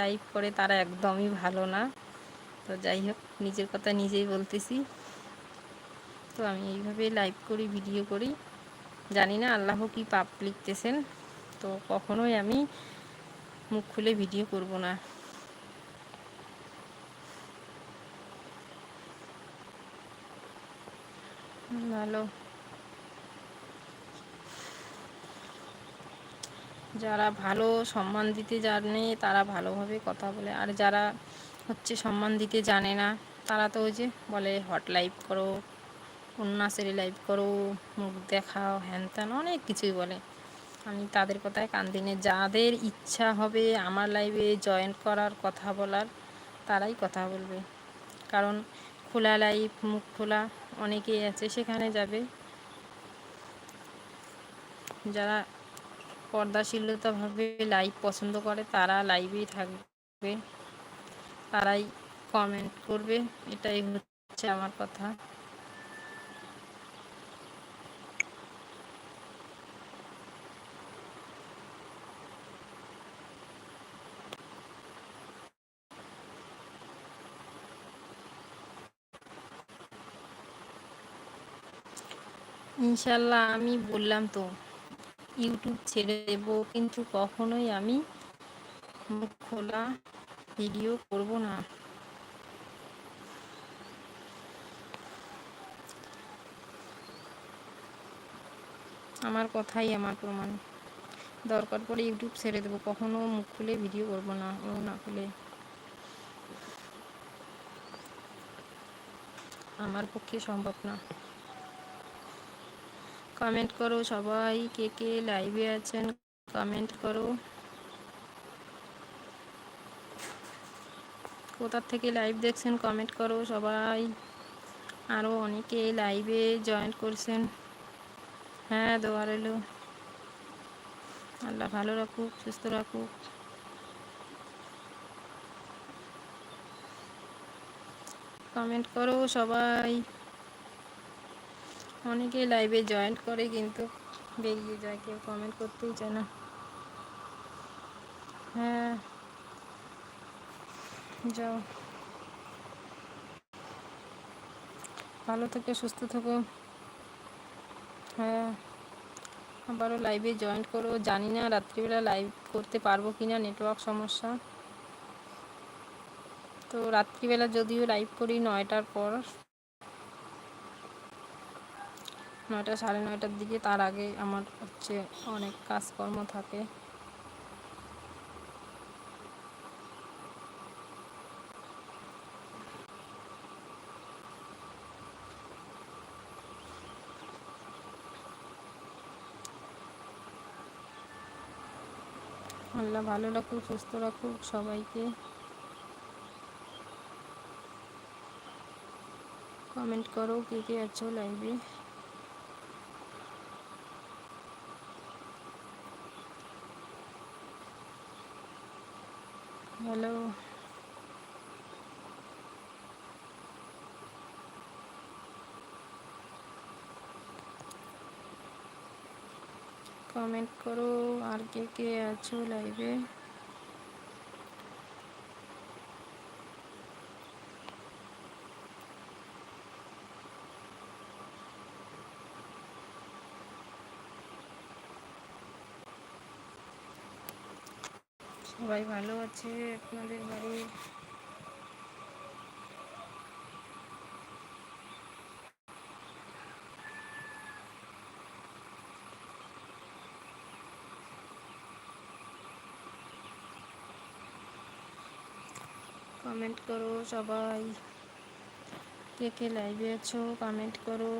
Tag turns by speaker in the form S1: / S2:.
S1: Live করে তারা একদমই ভালো না। তো যাই হোক, নিজের কথা নিজেই বলতেছি। তো আমি এইভাবেই লাইভ করি ভিডিও করি। জানি না আল্লাহ কি পাপ লিখতেছেন। তো কখনোই আমি মুখ খুলে ভিডিও করব না। ভালো। যারা ভালো সম্মান দিতে জানে, তারা ভালোভাবে কথা বলে। আর যারা হচ্ছে সম্মান দিতে জানে না, তারা তো ওই যে বলে, হট লাইভ করো উন্নাসেরি লাইভ করো, মুখ দেখাও, হ্যান ত্যান, অনেক কিছুই বলে। আমি তাদের কথায় কান দিনে যাদের ইচ্ছা হবে আমার লাইভে জয়েন করার কথা বলার, তারাই কথা বলবে। কারণ খোলা লাইভ মুখ খোলা অনেকেই আছে, সেখানে যাবে। যারা পর্দাশীলতাভাবে লাইভ পছন্দ করে, তারা লাইভেই থাকবে। তারাই কমেন্ট করবে, এটাই হচ্ছে আমার কথা। ইনশাল্লাহ আমি বললাম তো। ইউটিউব ছেড়ে দেব, কিন্তু কখনোই আমি মুখ খোলা ভিডিও করব না। আমার কথাই আমার প্রমাণ। দরকার পড়ে ইউটিউব ছেড়ে দেবো, কখনো মুখ খুলে ভিডিও করব না ও না খুলে। আমার পক্ষে সম্ভব না। কমেন্ট করো, সবাই কে কে লাইভে আছেন কমেন্ট করো। কোথার থেকে লাইভ দেখছেন কমেন্ট করো। সবাই আরও অনেকে লাইভে জয়েন করছেন। হ্যাঁ দোয়া রইল। আল্লাহ ভালো রাখুক, সুস্থ রাখুক। কমেন্ট করো, সবাই। অনেকে লাইভে জয়েন করে, কিন্তু বেরিয়ে যায়, কেউ কমেন্ট করতেই চায় না। হ্যাঁ যাও। ভালো থেকে, সুস্থ থাকো। হ্যাঁ আবারও লাইভে জয়েন করো। জানি না রাত্রিবেলা লাইভ করতে পারব কি না নেটওয়ার্ক সমস্যা। তো রাত্রিবেলা যদিও লাইভ করি নয়টার পর। নয়টা সাড়ে নয়টার দিকে, তার আগে আমার হচ্ছে অনেক কাজকর্ম থাকে। আল্লাহ ভালো রাখুক, সুস্থ রাখুক সবাইকে। কমেন্ট করো, কে কে আছো লাইভে হ্যালো। কমেন্ট করো আর কে কে আছো লাইভে সবাই ভালো আছে আপনাদের বাড়ির কমেন্ট করো সবাই। কে কে লাইভে আছো? কমেন্ট করো।